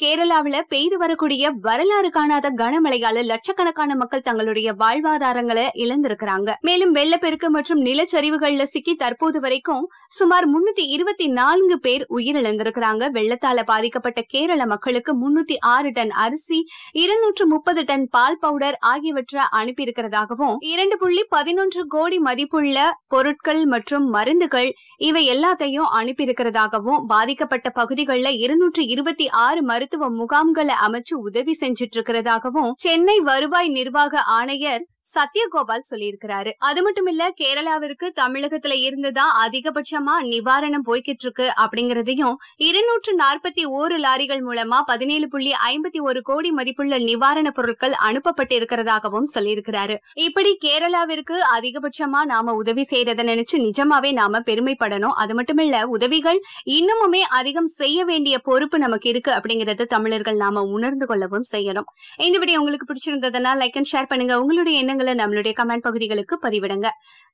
கேரளாவில பெய்து வரக்கூடிய வரலாறு காணாத கனமழையால லட்சக்கணக்கான மக்கள் தங்களுடைய வாழ்வாதாரங்களை இழந்திருக்கிறாங்க. மேலும் வெள்ளப்பெருக்கு மற்றும் நிலச்சரிவுகள்ல சிக்கி தற்போது வரைக்கும் சுமார் முன்னூத்தி இருபத்தி நான்கு பேர் உயிரிழந்திருக்கிறாங்க. வெள்ளத்தால பாதிக்கப்பட்ட கேரள மக்களுக்கு முன்னூத்தி ஆறு டன் அரிசி இருநூற்று முப்பது டன் பால் பவுடர் ஆகியவற்றை அனுப்பியிருக்கிறதாகவும் இரண்டு புள்ளி பதினொன்று கோடி மதிப்புள்ள பொருட்கள் மற்றும் மருந்துகள் இவை எல்லாத்தையும் அனுப்பியிருக்கிறதாகவும் பாதிக்கப்பட்ட பகுதிகளில் இருநூற்று இருபத்தி ஆறு மருத்துவ முகாம்களை அமைச்சு உதவி செஞ்சிட்டு இருக்கிறதாகவும் சென்னை வருவாய் நிர்வாக ஆணையர் சத்யகோபால் சொல்லியிருக்கிறாரு. அது மட்டும் இல்ல கேரளாவிற்கு தமிழகத்துல இருந்துதான் அதிகபட்சமா நிவாரணம் போய்கிட்டு இருக்கு அப்படிங்கறதையும் இருநூற்று நாற்பத்தி ஓரு லாரிகள் மூலமா பதினேழு புள்ளி ஐம்பத்தி ஒரு கோடி மதிப்புள்ள நிவாரண பொருட்கள் அனுப்பப்பட்டிருக்கிறதாகவும் சொல்லியிருக்கிறாரு. இப்படி கேரளாவிற்கு அதிகபட்சமா நாம உதவி செய்யறத நினைச்சு நிஜமாவே நாம பெருமைப்படணும். அது மட்டுமில்ல உதவிகள் இன்னமுமே அதிகம் செய்ய வேண்டிய பொறுப்பு நமக்கு இருக்கு அப்படிங்கறத தமிழர்கள் நாம உணர்ந்து கொள்ளவும் செய்யணும். இந்த வீடியோ உங்களுக்கு பிடிச்சிருந்ததுன்னா லைக் அண்ட் ஷேர் பண்ணுங்க. உங்களுடைய எண்ணங்கள் நம்மளுடைய கமெண்ட் பகுதிகளுக்கு பதிவிடுங்க.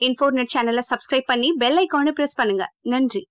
இன்ஃபோர்நெட் சேனலை சப்ஸ்கிரைப் பண்ணி பெல் ஐக்கானை பிரஸ் பண்ணுங்க. நன்றி.